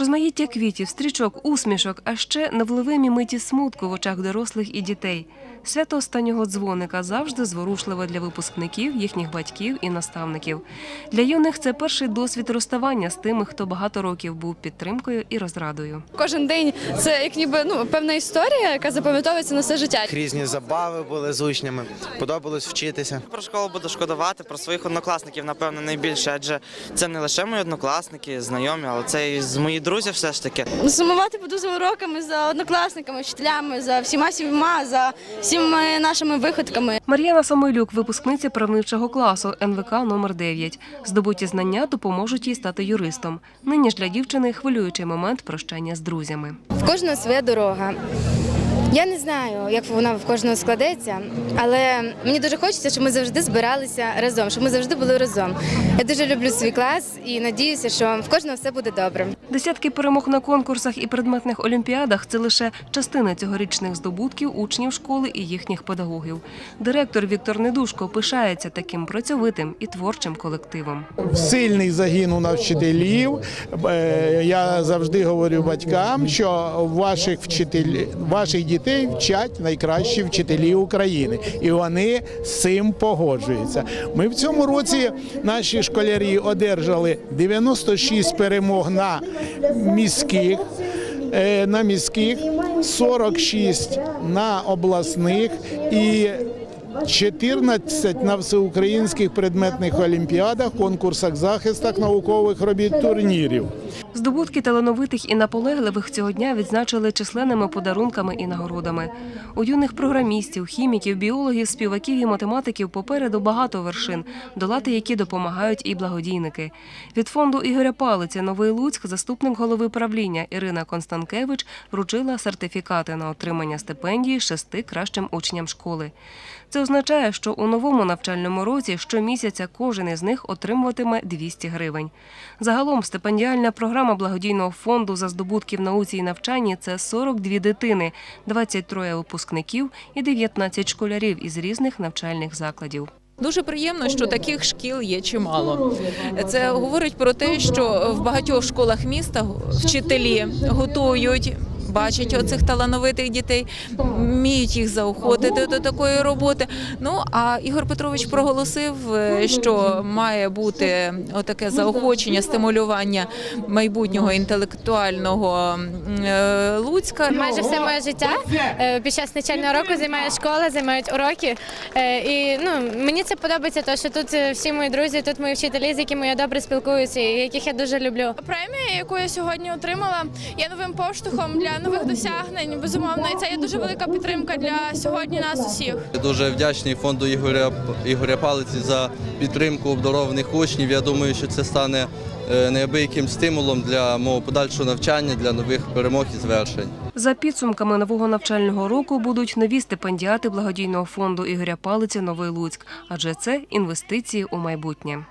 Розмаїття квітів, стрічок, усмішок, а ще невливимі миті смутку в очах дорослих і дітей. Свято останнього дзвоника завжди зворушливе для випускників, їхніх батьків і наставників. Для юних це перший досвід розставання з тими, хто багато років був підтримкою і розрадою. Кожен день це як ніби ну певна історія, яка запам'ятовується на все життя. Різні забави були з учнями, подобалось вчитися. Про школу буду шкодувати, про своїх однокласників, напевно, найбільше, адже це не лише мої однокласники, знайомі, але це і з мої друзі все ж таки. Сумувати буду за уроками, за однокласниками, вчителями, за всіма всіма, за всіма нашими виходками. Мар'яна Самойлюк, випускниця правничого класу НВК номер 9 Здобуті знання допоможуть їй стати юристом. Нині ж для дівчини хвилюючий момент прощання з друзями. В кожного своя дорога. Я не знаю, як вона в кожного складеться, але мені дуже хочеться, щоб ми завжди збиралися разом, щоб ми завжди були разом. Я дуже люблю свій клас і надіюся, що в кожного все буде добре. Десятки перемог на конкурсах і предметних олімпіадах це лише частина цьогорічних здобутків учнів школи і їхніх педагогів. Директор Віктор Недушко пишається таким працьовитим і творчим колективом. сильний загін у нас вчителів. Е, Я завжди говорю батькам, що ваших вчителів, ваших дітей вчать найкращі вчителі України, і вони з цим погоджуються. Ми в цьому році наші школярі одержали 96 перемог на міських. е, На міських 46 на обласних і 14 на всеукраїнських предметних олімпіадах, конкурсах, захистах наукових робіт, турнірів. Здобутки талановитих і наполегливих цього дня відзначили численними подарунками і нагородами. У юних програмістів, хіміків, біологів, співаків і математиків попереду багато вершин, долати які допомагають і благодійники. Від фонду Ігоря Палиця Новий Луцьк заступник голови правління Ірина Констанкевич вручила сертифікати на отримання стипендії шести кращим учням школи. Це означає, що у новому навчальному році щомісяця кожен із них отримуватиме 200 гривень. Загалом стипендіальна програма благодійного фонду за здобутки в науці і навчанні це 42 дитини, 23 випускників і 19 школярів із різних навчальних закладів. Дуже приємно, що таких шкіл є чимало. Це говорить про те, що в багатьох школах міста вчителі готують. Бачать оцих талановитих дітей, вміють їх заохотити до такої роботи. Ну а Ігор Петрович проголосив, е, що має бути отаке заохочення, стимулювання майбутнього інтелектуального е, Луцька. Майже все моє життя е, під час навчального року займає школа, займають уроки. І ну мені це подобається, тому що тут всі мої друзі, тут мої вчителі, з якими я добре спілкуюся, і яких я дуже люблю. Премія, яку я сьогодні отримала, є новим поштовхом для нових досягнень. Безумовно, і це є дуже велика підтримка для сьогодні нас усіх. Дуже вдячний фонду Ігоря Ігоря Палиці за підтримку обдарованих учнів. Я думаю, що це стане е, неабияким стимулом для мого подальшого навчання, для нових перемог і звершень. За підсумками нового навчального року будуть нові стипендіати благодійного фонду Ігоря Палиці Новий Луцьк, адже це інвестиції у майбутнє.